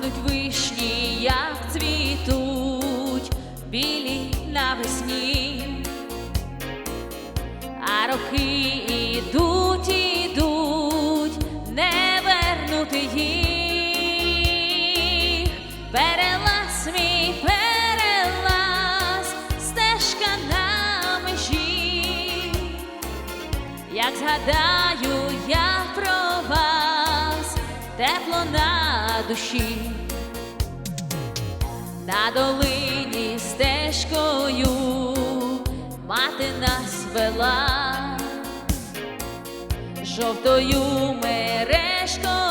Пахнуть вишні, як цвітуть, білі навесні, а роки ідуть, ідуть, не вернути їх. Перелаз мій перелаз, стежка на межі. Як згадаю тепло на душі, на долині стежкою мати нас вела, жовтою мережкою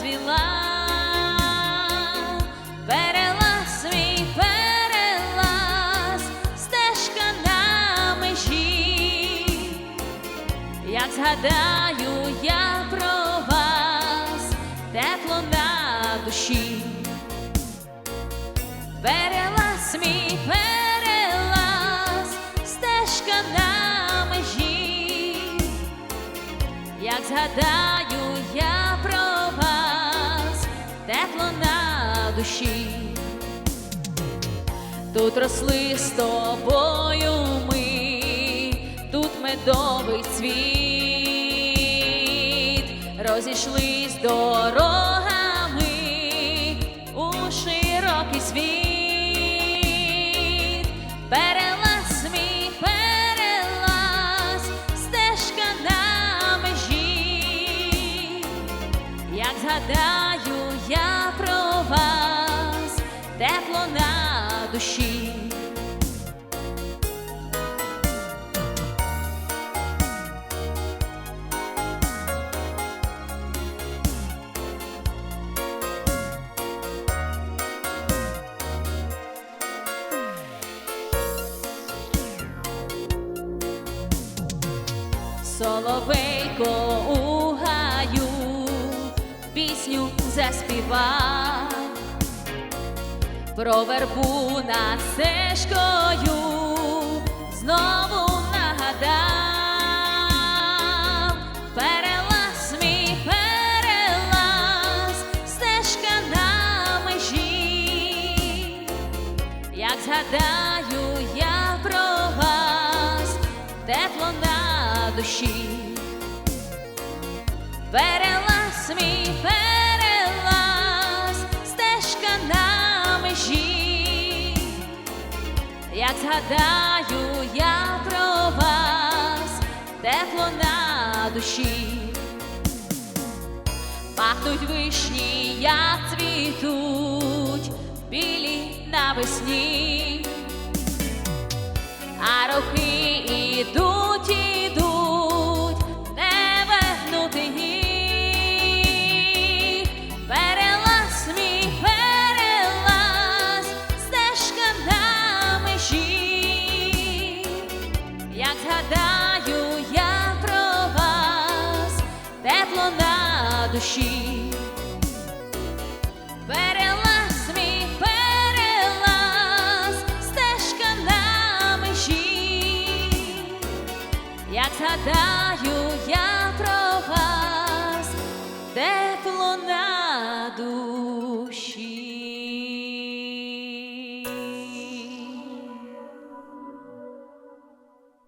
цвіла. На межі. Як згадаю душі. Перелаз мій перелаз, стежка на межі. Як згадаю я про вас, тепло на душі. Тут росли з тобою ми, тут медовий цвіт, розійшлись дорогами тепло на душі. Соловейко у гаю пісню заспівав про вербу над стежкою знову нагадав перелаз мій перелаз, стежка на межі. Як згадаю я про вас, тепло на душі. Перелаз Як згадаю я про вас, тепло на душі. Пахнуть вишні, як цвітуть, білі навесні, згадаю я про вас, тепло на душі. Перелаз мій стежка на межі. Як згадаю я про вас.